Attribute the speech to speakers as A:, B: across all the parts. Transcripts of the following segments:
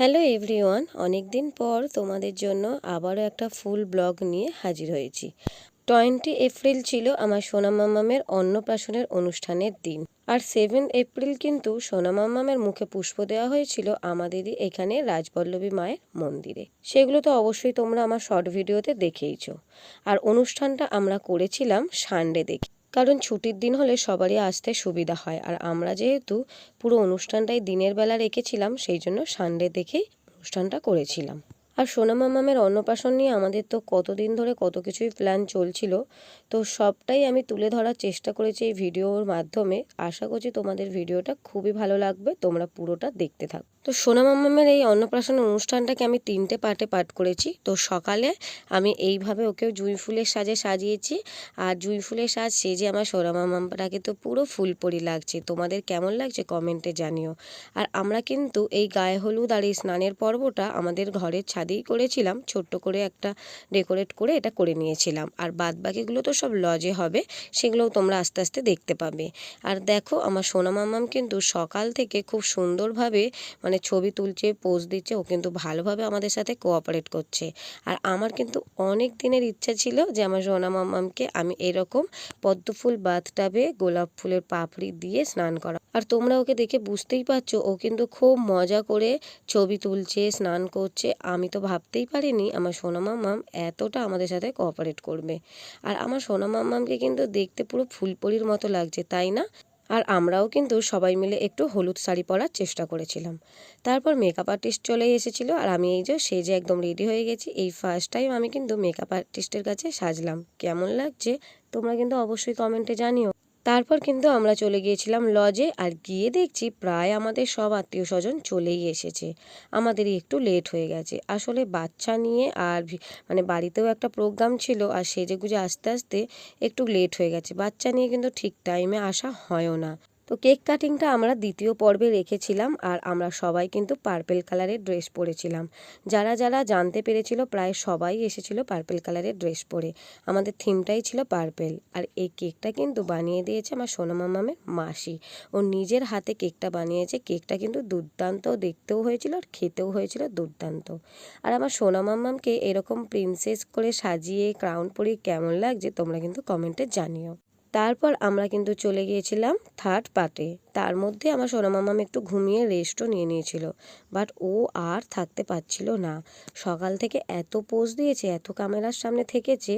A: Hello everyone অনেক দিন পর তোমাদের জন্য আবারও একটা ফুল ব্লগ নিয়ে হাজির হয়েছি। টোয়েন্টি এপ্রিল ছিল আমার সোনা মামামের অন্নপ্রাশনের অনুষ্ঠানের দিন। আর সেভেন এপ্রিল কিন্তু সোনা মামামের মুখে পুষ্প দেওয়া হয়েছিল আমাদেরই এখানে রাজবল্লভী মায়ের মন্দিরে। সেগুলো তো অবশ্যই তোমরা আমার শর্ট ভিডিওতে দেখেইছো। আর অনুষ্ঠানটা আমরা করেছিলাম সানডে দেখে। কারণ ছুটির দিন হলে সবারই আসতে সুবিধা হয়। আর আমরা যেহেতু পুরো অনুষ্ঠানটাই দিনের বেলা রেখেছিলাম, সেই জন্য সানডে দেখেই অনুষ্ঠানটা করেছিলাম। আর সোনা মামামের অন্নপ্রাশন নিয়ে আমাদের তো কতদিন ধরে কত কিছুই প্ল্যান চলছিল, তো সবটাই আমি তুলে ধরার চেষ্টা করেছি এই ভিডিওর মাধ্যমে। আশা করছি তোমাদের ভিডিওটা খুবই ভালো লাগবে, তোমরা পুরোটা দেখতে থাকো। তো সোনা মামামের এই অন্নপ্রাশন অনুষ্ঠানটাকে আমি তিনটে পার্টে পাঠ করেছি। তো সকালে আমি এইভাবে ওকেও জুঁই ফুলের সাজে সাজিয়েছি, আর জুঁই ফুলের সাজ সেজে আমার সোনা মামামটাকে তো পুরো ফুলপরি লাগছে। তোমাদের কেমন লাগছে কমেন্টে জানিও। আর আমরা কিন্তু এই গায়ে হলুদ আর এই স্নানের পর্বটা আমাদের ঘরের ছাদেই করেছিলাম, ছোট্ট করে একটা ডেকোরেট করে এটা করে নিয়েছিলাম। আর বাদ বাকিগুলো তো সব লজে হবে, সেগুলোও তোমরা আস্তে আস্তে দেখতে পাবে। আর দেখো, আমার সোনা মামাম কিন্তু সকাল থেকে খুব সুন্দরভাবে মানে ছবি তুলছে পোজ দিচ্ছে, ও কিন্তু ভালোভাবে আমাদের সাথে কোঅপারেট করছে। আর আমার কিন্তু অনেক দিনের ইচ্ছা ছিল যে আমার সোনা মামামকে আমি এরকম পদ্ম ফুল বাথটাবে গোলাপ ফুলের পাপড়ি দিয়ে স্নান করা আর তোমরা ওকে দেখে বুঝতেই পারছ, ও কিন্তু খুব মজা করে ছবি তুলছে, স্নান করছে। আমি তো ভাবতেই পারিনি আমার সোনা মাম্মাম এতটা আমাদের সাথে কোঅপারেট করবে। আর আমার সোনা মাম্মামকে কিন্তু দেখতে পুরো ফুলপরির মতো লাগছে, তাই না? আর আমরাও কিন্তু সবাই মিলে একটু হলুদ শাড়ি পরার চেষ্টা করেছিলাম। তারপর মেকআপ আর্টিস্ট চলে এসেছিল আর আমি এই যে সেজে একদম রেডি হয়ে গেছি। এই ফার্স্ট টাইম আমি কিন্তু মেকআপ আর্টিস্টের কাছে সাজলাম। কেমন লাগছে? তোমরা কিন্তু অবশ্যই কমেন্টে জানিও। তারপর কিন্তু আমরা চলে গিয়েছিলাম লজে আর গিয়ে দেখছি প্রায় আমাদের সব আত্মীয় স্বজন চলেই এসেছে। আমাদেরই একটু লেট হয়ে গেছে। আসলে বাচ্চা নিয়ে আর মানে বাড়িতেও একটা প্রোগ্রাম ছিল আর সেজেগুজে আস্তে আস্তে একটু লেট হয়ে গেছে। বাচ্চা নিয়ে কিন্তু ঠিক টাইমে আসা হয়ও না। তো কেক কাটিংটা আমরা দ্বিতীয় পর্বে রেখেছিলাম আর আমরা সবাই কিন্তু পার্পেল কালারের ড্রেস পরেছিলাম। যারা যারা জানতে পেরেছিল প্রায় সবাই এসেছিল পার্পেল কালারের ড্রেস পরে। আমাদের থিমটাই ছিল পার্পেল আর এই কেকটা কিন্তু বানিয়ে দিয়েছে আমার সোনা মামামের মাসি। ও নিজের হাতে কেকটা বানিয়েছে, কেকটা কিন্তু দুর্দান্ত, দেখতেও হয়েছিল আর খেতেও হয়েছিল দুর্দান্ত। আর আমার সোনা মামামকে এরকম প্রিন্সেস করে সাজিয়ে, ক্রাউন পরিয়ে কেমন লাগছে তোমরা কিন্তু কমেন্টে জানিও। তারপর আমরা কিন্তু চলে গিয়েছিলাম থার্ড পার্টে তার মধ্যে আমার সোনা মামাম একটু ঘুমিয়ে রেস্টও নিয়ে নিয়েছিল বাট ও আর থাকতে পারছিল না। সকাল থেকে এত পোজ দিয়েছে, এত ক্যামেরার সামনে থেকেছে,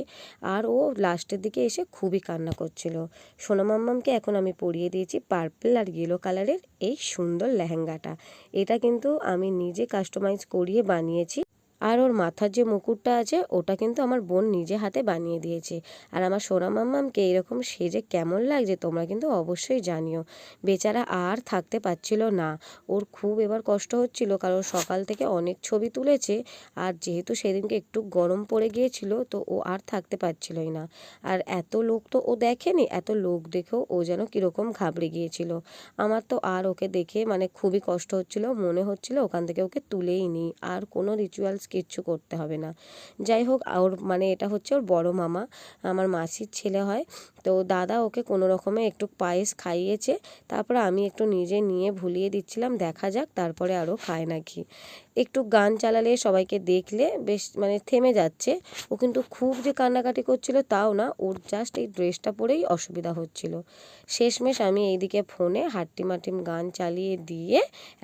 A: আর ও লাস্টের দিকে এসে খুবই কান্না করছিল। সোনা মাম্মামকে এখন আমি পরিয়ে দিয়েছি পার্পল আর ইয়েলো কালারের এই সুন্দর লেহেঙ্গাটা। এটা কিন্তু আমি নিজে কাস্টমাইজ করিয়ে বানিয়েছি। আর ওর মাথার যে মুকুটটা আছে, ওটা কিন্তু আমার বোন নিজে হাতে বানিয়ে দিয়েছে। আর আমার সোনা মাম্মামকে এরকম সেজে কেমন লাগছে তোমরা কিন্তু অবশ্যই জানিও। বেচারা আর থাকতে পারছিল না। ওর খুব এবার কষ্ট হচ্ছিল, কারণ সকাল থেকে অনেক ছবি তুলেছে, আর যেহেতু সেদিনকে একটু গরম পড়ে গিয়েছিল, তো ও আর থাকতে পারছিলই না। আর এত লোক তো ও দেখেনি, এত লোক দেখেও ও যেন কীরকম ঘাবড়ে গিয়েছিল। আমার তো আর ওকে দেখে মানে খুবই কষ্ট হচ্ছিল, মনে হচ্ছিল ওখান থেকে ওকে তুলেই নিই। আর কোনো রিচুয়ালস কিচ্ছু করতে হবে না। যাই হোক ওর মানে এটা হচ্ছে ওর বড় মামা, আমার মাসির ছেলে হয়। তো দাদা ওকে কোনো রকমে একটু পায়েস খাইয়েছে, তারপরে আমি একটু নিজে নিয়ে ভুলিয়ে দিচ্ছিলাম, দেখা যাক, তারপরে আরও খায় নাকি। একটু গান চালালে সবাইকে দেখলে বেশ মানে থেমে যাচ্ছে। ও কিন্তু খুব যে কান্নাকাটি করছিল তাও না, ওর জাস্ট এই ড্রেসটা পরেই অসুবিধা হচ্ছিল। শেষমেশ আমি এইদিকে ফোনে হাট্টিম হাট্টিম গান চালিয়ে দিয়ে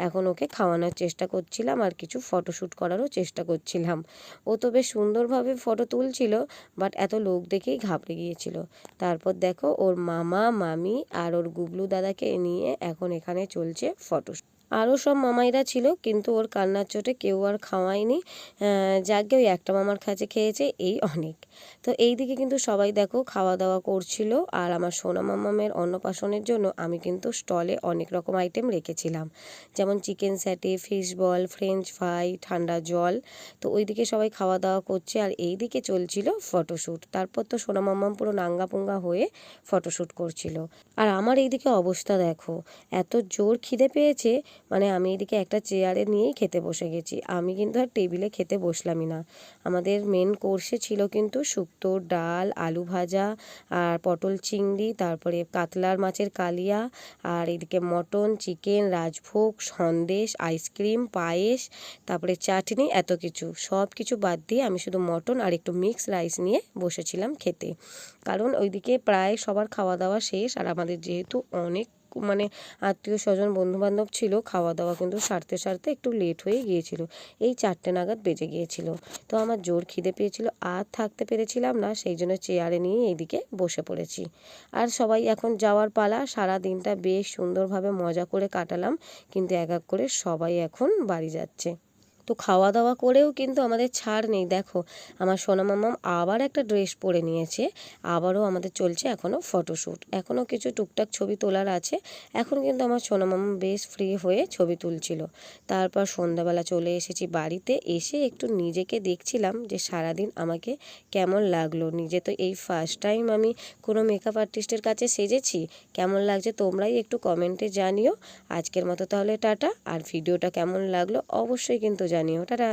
A: এখন ওকে খাওয়ানোর চেষ্টা করছিলাম, আর কিছু ফটোশ্যুট করারও চেষ্টা করছিলাম ও তো বেশ সুন্দরভাবে ফটো তুলছিল বাট এত লোক দেখেই ঘাবড়ে গিয়েছিল। তারপর দেখো ওর মামা, মামি আর ওর গুবলু দাদাকে নিয়ে এখন এখানে চলছে ফটো আরও সব মামাইরা ছিল, কিন্তু ওর কান্নার চোটে কেউ আর খাওয়ায়নি। যাকে ওই একটা মামার কাছে খেয়েছে, এই অনেক। তো এই দিকে কিন্তু সবাই দেখো খাওয়া দাওয়া করছিল, আর আমার সোনা মামামের অন্নপ্রাশনের জন্য আমি কিন্তু স্টলে অনেক রকম আইটেম রেখেছিলাম। যেমন chicken satay fish ball French fry ঠান্ডা জল। তো ওইদিকে সবাই খাওয়া দাওয়া করছে, আর এই দিকে চলছিল ফটোশ্যুট তারপর তো সোনা মাম্মাম পুরো নাঙ্গা পুঙ্গা হয়ে ফটোশ্যুট করছিল। আর আমার এইদিকে অবস্থা দেখো, এত জোর খিদে পেয়েছে মানে আমি এদিকে একটা চেয়ারে নিয়েই খেতে বসে গেছি। আমি কিন্তু আর টেবিলে খেতে বসলামই না। আমাদের মেন কোর্সে ছিল কিন্তু শুক্তো, ডাল, আলু ভাজা, আর পটল চিংড়ি, তারপরে কাতলার মাছের কালিয়া, আর এদিকে মটন, চিকেন, রাজভোগ, সন্দেশ, আইসক্রিম, পায়েস, তারপরে চাটনি, এত কিছু। সব কিছু বাদ দিয়ে আমি শুধু মটন আর একটু মিক্স রাইস নিয়ে বসেছিলাম খেতে। কারণ ওইদিকে প্রায় সবার খাওয়া দাওয়া শেষ আর আমাদের যেহেতু অনেক মানে আত্মীয় স্বজন, বন্ধুবান্ধব ছিল খাওয়া দাওয়া কিন্তু সারতে সারতে একটু লেট হয়ে গিয়েছিল। এই চারটে নাগাদ বেজে গিয়েছিল। তো আমার জোর খিদে পেয়েছিল, আর থাকতে পেরেছিলাম না, সেই জন্য চেয়ারে নিয়ে এইদিকে বসে পড়েছি। আর সবাই এখন যাওয়ার পালা, সারা দিনটা বেশ সুন্দরভাবে মজা করে কাটালাম, কিন্তু এক এক করে সবাই এখন বাড়ি যাচ্ছে। তো খাওয়া দাওয়া করেও কিন্তু আমাদের ছাড় নেই। দেখো, আমার সোনা মামাম আবার একটা ড্রেস পরে নিয়েছে, আবারও আমাদের চলছে এখনও ফটোশ্যুট। এখনও কিছু টুকটাক ছবি তোলার আছে, এখন কিন্তু আমার সোনা মামাম বেশ ফ্রি হয়ে ছবি তুলছিল। তারপর সন্ধ্যাবেলা চলে এসেছি বাড়িতে, এসে একটু নিজেকে দেখছিলাম যে সারাদিন আমাকে কেমন লাগল। নিজে তো এই ফার্স্ট টাইম আমি কোনো মেকআপ আর্টিস্টের কাছে সেজেছি, কেমন লাগছে তোমরাই একটু কমেন্টে জানিও। আজকের মতো তাহলে টাটা, আর ভিডিওটা কেমন লাগল অবশ্যই কিন্তু জানিও টাটা